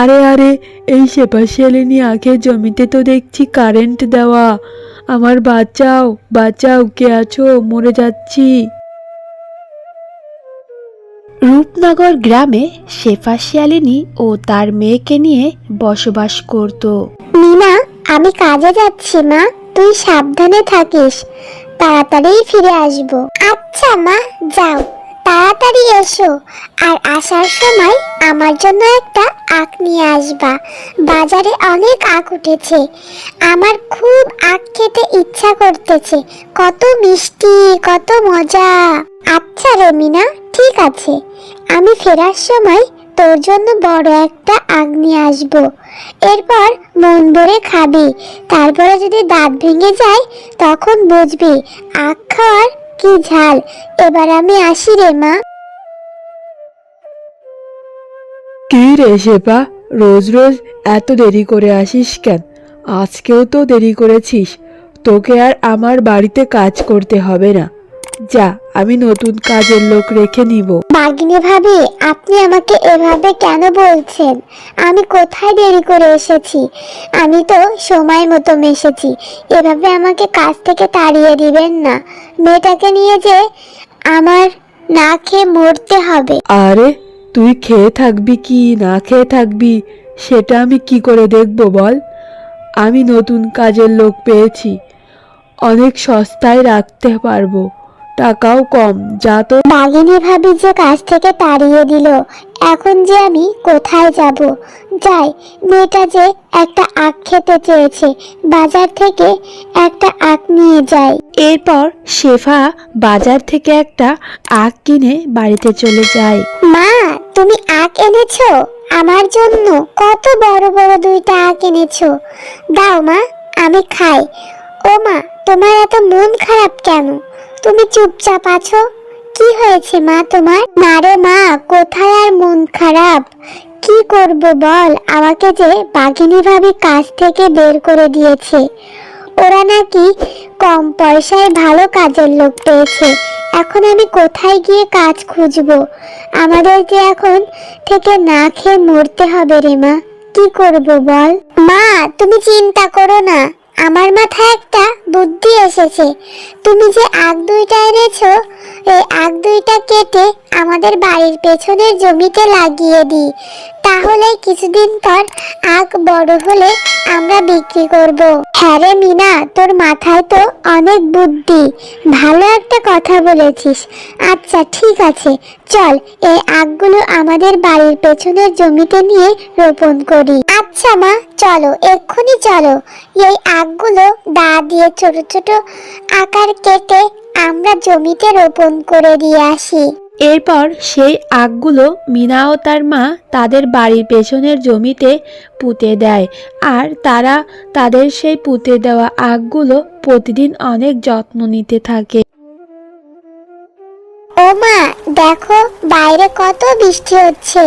আরে আরে এই সেপাশিয়ালিনী আখের জমিতে তো দেখছি কারেন্ট দেওয়া। আমার বাঁচাও বাঁচাও কে আছো? মরে যাচ্ছি। রূপনগর গ্রামে শেফা শিয়ালিনী ও তার মেয়েকে নিয়ে বসবাস করত। মিনা আমি কাজে যাচ্ছি মা। তুই সাবধানে থাকিস। তাড়াতাড়ি ফিরে আসব। আচ্ছা মা যাও। তাড়াতাড়ি এসো, আর আসার সময় আমার জন্য একটা আখ নিয়ে আসবা। বাজারে অনেক আখ উঠেছে। আমার খুব আখ খেতে ইচ্ছা করতেছে। কত মিষ্টি, কত মজা। আচ্ছা রমিনা, ঠিক আছে। আমি ফেরার সময় তোর জন্য বড় একটা আগ নিয়ে আসব। এরপর মন ভরে খাবি। তারপরে যদি দাঁত ভেঙে যায়, তখন বুঝবি আখ খাওয়ার কি ঝাল। এবার আমি আসি রে, মা। কি রে শেপা রোজ রোজ এত দেরি করে আসিস কেন? আজকেও তো দেরি করেছিস। তোকে আর আমার বাড়িতে কাজ করতে হবে না। যা আমি নতুন কাজের লোক রেখে নিব। বাগিনী ভাবি আপনি আমাকে এভাবে কেন বলছেন? আমি কোথায় দেরি করে এসেছি? আমি তো সময় মতো এসেছি এভাবে আমাকে কাজ থেকে তাড়িয়ে দিবেন না। মেয়েটাকে নিয়ে যে আমার না খেয়ে মরতে হবে। আরে তুই খেয়ে থাকবি কি না খেয়ে থাকবি সেটা আমি কি করে দেখব বল? আমি নতুন কাজের লোক পেয়েছি। অনেক সস্তায় রাখতে পারব। টাকাও কম যা তো বাগিনী ভাবি যে কাজ থেকে তাড়িয়ে দিল এখন যে আমি কোথায় যাব? যাই মেয়েটা যে একটা আখ খেতে চেয়েছে বাজার থেকে একটা আখ নিয়ে যাই। এরপর শেফা বাজার থেকে একটা আখ কিনে বাড়িতে চলে যায়। মা তুমি আখ এনেছো? আমার জন্য কত বড় বড় দুইটা আখ এনেছো। দাও মা আমি খাই। ও মা তোমার এত মন খারাপ কেন? তুমি চুপচাপ আছো? কি হয়েছে মা তোমার? না রে মা, কোথায় আর মন খারাপ? কি করব বল? আমাকে যে বাঘিনী ভাবি কাজ থেকে বের করে দিয়েছে। ওরা নাকি কম পয়সায় ভালো কাজের লোক পেয়েছে। এখন আমি কোথায় গিয়ে কাজ খুঁজবো? আমাদের যে এখন থেকে না খেয়ে মরতে হবে রে মা। কি করব বল? মা, তুমি চিন্তা করো না। আমার মাথায় একটা বুদ্ধি এসেছে। তুমি যে আগ দুইটা এনেছো এই আগ দুইটা কেটে আমাদের বাড়ির পেছনের জমিতে লাগিয়ে দিই। তাহলে কিছুদিন পর আখ বড় হলে আমরা বিক্রি করব। হ্যাঁ মিনা, তোর মাথায় তো অনেক বুদ্ধি। ভালো একটা কথা বলেছিস। আচ্ছা ঠিক আছে। চল, এই আখগুলো আমাদের বাড়ির পেছনের জমিতে নিয়ে রোপণ করি। আচ্ছা মা, চলো, এক্ষুনি চলো। এই আখগুলো দা দিয়ে ছোট ছোট আকার কেটে আমরা জমিতে রোপণ করে দিয়ে আসি। এরপর সেই আখগুলো মিনা ও তার মা তাদের বাড়ির পেছনের জমিতে পুঁতে দেয় আর তারা তাদের সেই পুঁতে দেওয়া আখগুলো প্রতিদিন অনেক যত্ন নিতে থাকে। ও মা দেখো বাইরে কত বৃষ্টি হচ্ছে।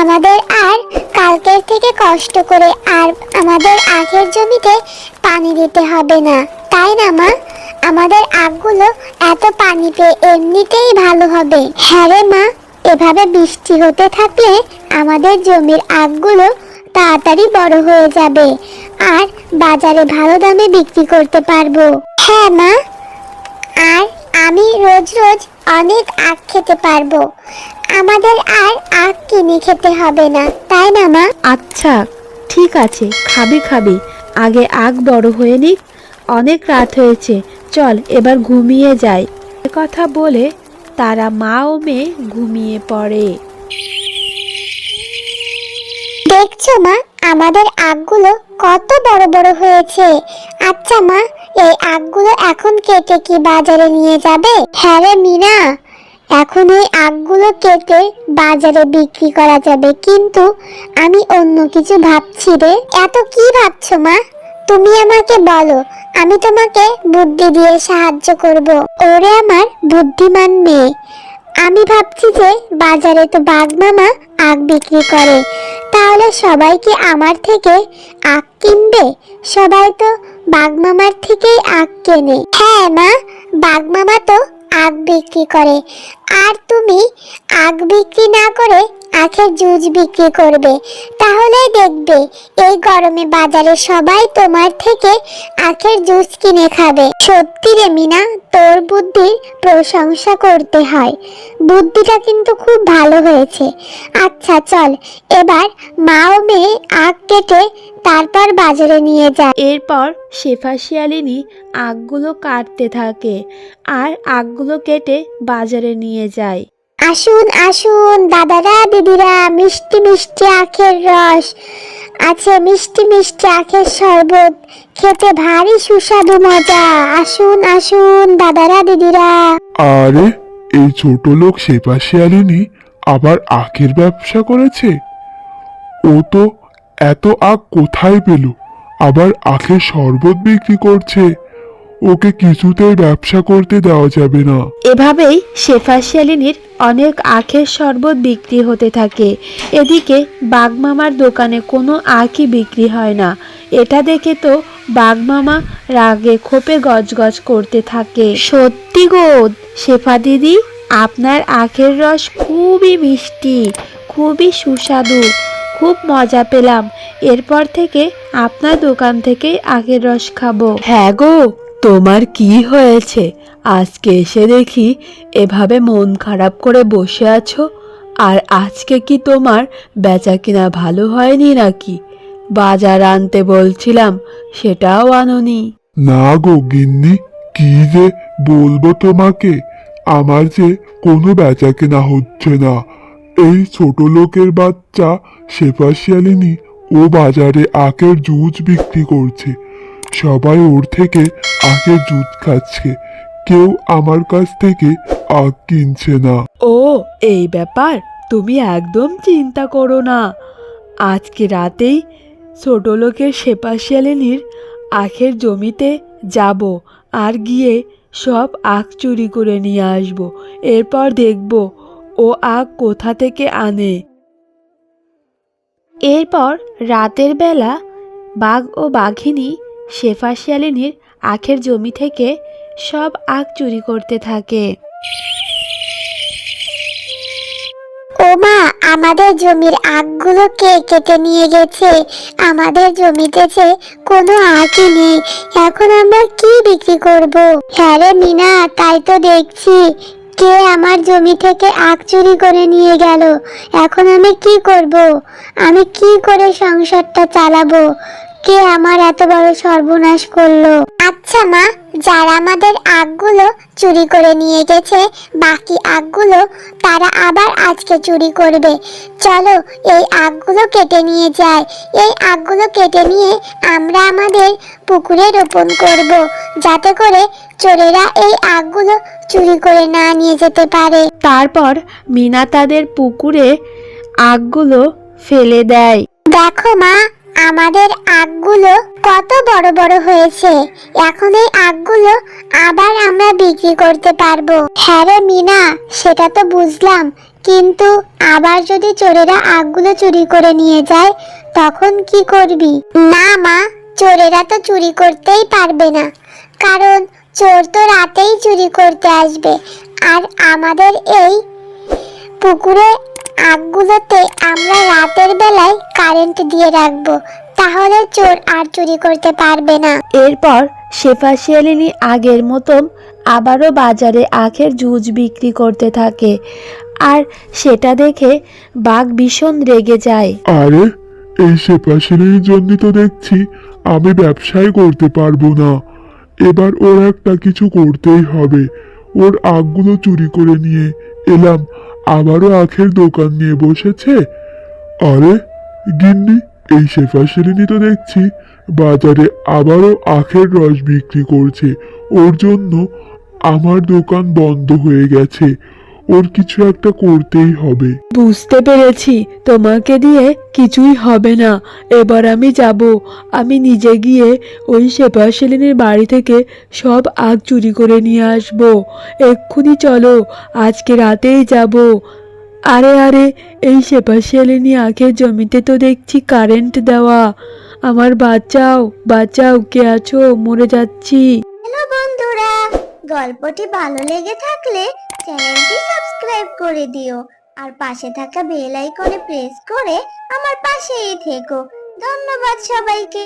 আমাদের আর কালকের থেকে কষ্ট করে আর আমাদের আখের জমিতে পানি দিতে হবে না তাই না মা? আমাদের আখগুলো এত পানি পেয়ে এমনিতেই ভালো হবে। হ্যাঁ রে মা, এভাবে বৃষ্টি হতে থাকলে আমাদের জমির আখগুলো তাড়াতাড়ি বড় হয়ে যাবে আর বাজারে ভালো দামে বিক্রি করতে পারব। হ্যাঁ মা, আর আমি রোজ রোজ অনেক আখ খেতে পারব। আমাদের আর আখ কিনে খেতে হবে না, তাই না মা? আচ্ছা ঠিক আছে, খাবি খাবি। আগে আগ বড় হয়ে নিক অনেক রাত হয়েছে। চল, এবার ঘুমিয়ে যাই। কথা বলে তারা মা ও মেয়ে ঘুমিয়ে পড়ে। দেখছ মা, আমাদের আখগুলো কত বড় বড় হয়েছে। আচ্ছা মা, এই আখগুলো এখন কেটে কি বাজারে নিয়ে যাবে? হ্যাঁ রে মিনা, এখন এই আখগুলো কেটে বাজারে বিক্রি করা যাবে। কিন্তু আমি অন্য কিছু ভাবছি রে। এত কি ভাবছ মা? তুমি আমাকে বলো, আমি তোমাকে বুদ্ধি দিয়ে সাহায্য করব। ওরে আমার বুদ্ধিমান মেয়ে, আমি ভাবছি যে বাজারে তো বাঘ মামা আখ বিক্রি করে। তাহলে সবাই কি আমার থেকে আখ কিনবে? সবাই তো বাঘ মামার থেকেই আখ কেনে। হ্যাঁ মা, বাঘ মামা তো আখ বিক্রি করে। আর তুমি আখ বিক্রি না করে আখের জুস বিক্রি করবে। তাহলেই দেখবে, এই গরমে বাজারে সবাই তোমার থেকে আখের জুস কিনে খাবে। সত্যি রে মিনা, তোর বুদ্ধির প্রশংসা করতে হয়। বুদ্ধিটা কিন্তু খুব ভালো হয়েছে। আচ্ছা চল, এবার মা ও মেয়ে আখ কেটে তারপর বাজারে নিয়ে যায়। এরপর শেফা শিয়ালিনী আখগুলো কাটতে থাকে আর আখগুলো কেটে বাজারে নিয়ে যায়। আসুন আসুন, দাদারা, দিদিরা, মিষ্টি মিষ্টি আখের রস। আছে মিষ্টি মিষ্টি আখের শরবত। খেতে ভারী সুস্বাদু মজা। আসুন আসুন, দাদারা, দিদিরা। আরে, এই ছোট লোক সেপা শিয়ালিনী আবার আখের ব্যবসা করেছে? ও তো এত আখ কোথায় পেল? আবার আখের শরবত বিক্রি করছে। ওকে কিছুতেই ব্যবসা করতে দেওয়া যাবে না। এভাবেই শেফা শিয়ালিনীর অনেক আখের শরবত বিক্রি হতে থাকে। এদিকে বাগমামার দোকানে কোনো আখই বিক্রি হয় না। এটা দেখে তো বাগমামা রাগে ক্ষোভে গজগজ করতে থাকে। সত্যি গো শেফা দিদি আপনার আখের রস খুবই মিষ্টি খুবই সুস্বাদু খুব মজা পেলাম। এরপর থেকে আপনার দোকান থেকেই আখের রস খাব। হ্যাঁ গো। তোমার কি হয়েছে? আজকে এসে দেখি এভাবে মন খারাপ করে বসে আছো। আর আজকে কি তোমার বেচা কিনা ভালো হয়নি নাকি? বাজার আনতে বলছিলাম, সেটাও আনোনি। না গো গিন্নি, কি যে বলব তোমাকে? আমার যে কোনো বেচা কেনা হচ্ছে না। এই ছোট লোকের বাচ্চা শেফা শিয়ালিনী ও বাজারে আখের জুস বিক্রি করছে। সবাই ওর থেকে আখের দুধ খাচ্ছে। কেউ আমার কাছ থেকে আখ কিনছে না। ও এই ব্যাপার তুমি একদম চিন্তা করো না। আজকে রাতেই ছোট লোকের সেপাশিয়ালিনীর আখের জমিতে যাব আর গিয়ে সব আখ চুরি করে নিয়ে আসব। এরপর দেখব ও আখ কোথা থেকে আনে। এরপর রাতের বেলা বাঘ ও বাঘিনী শেফা শিয়ালিনীর আখের জমি থেকে সব আখ চুরি করতে থাকে। ও আমাদের জমির আখগুলো কে কেটে নিয়ে গেছে? আমাদের জমিতে যে কোনো আখই নেই। এখন আমরা কি বিক্রি করব? হ্যাঁ মিনা, তাই তো দেখছি। কে আমার জমি থেকে আখ চুরি করে নিয়ে গেল? এখন আমি কি করব? আমি কি করে সংসারটা চালাবো? কে আমার এত বড় সর্বনাশ করল? আচ্ছা মা যারা আমাদের আগগুলো চুরি করে নিয়ে গেছে বাকি আখগুলো তারা আবার আজকে চুরি করবে। চলো এই আগগুলো কেটে নিয়ে যাই। এই আখগুলো কেটে নিয়ে আমরা আমাদের পুকুরে রোপণ করব যাতে করে চোরেরা এই আখগুলো চুরি করে না নিয়ে যেতে পারে। তারপর মিনা তাদের পুকুরে আখগুলো ফেলে দেয়। দেখো মা আমাদের আগগুলো কত বড় বড় হয়েছে। এখন এই আগগুলো আবার আমরা বিক্রি করতে পারব। হ্যাঁ মিনা, সেটা তো বুঝলাম। কিন্তু আবার যদি চোরেরা আগগুলো চুরি করে নিয়ে যায়, তখন কি করবি? না মা, চোরেরা তো চুরি করতেই পারবে না। কারণ চোর তো রাতেই চুরি করতে আসবে। আর আমাদের এই পুকুরে আগগুলোতে আমরা রাতের বেলায় কারেন্ট দিয়ে রাখব তাহলে চোর আর চুরি করতে পারবে না। এরপর শেফা শিয়ালিনী আগের মতন আবারও বাজারে আখের জুস বিক্রি করতে থাকে আর সেটা দেখে বাঘ ভীষণ রেগে যায়। আরে এই সেপাশিনীর জন্য তো দেখছি আমি ব্যবসায় করতে পারব না। এবার ওর একটা কিছু করতেই হবে। ওর আখগুলো চুরি করে নিয়ে এলাম আবারও আখের দোকান নিয়ে বসেছে। আরে, গিন্নি, এই শেফা শিরিনি তো দেখছি, বাজারে আবারও আখের রস বিক্রি করছে। ওর জন্য আমার দোকান বন্ধ হয়ে গেছে। ওর কিছু একটা করতেই হবে। বুঝতে পেরেছি তোমাকে দিয়ে কিছুই হবে না। এবার আমি যাব। আমি নিজে গিয়ে ওই সেপাশালিনীর বাড়ি থেকে সব আগ চুরি করে নিয়ে আসব। এক্ষুনি চলো আজকে রাতেই যাব। আরে আরে এই সেপাশালিনী আখের জমিতে তো দেখছি কারেন্ট দেওয়া। আমার বাঁচাও বাঁচাও কে আছো? মরে যাচ্ছি। হ্যালো বন্ধুরা গল্পটি ভালো লেগে থাকলে চ্যানেলটি সাবস্ক্রাইব করে দিও। আর পাশে থাকা বেল আইকনে প্রেস করে আমার পাশেই থেকো। ধন্যবাদ সবাইকে।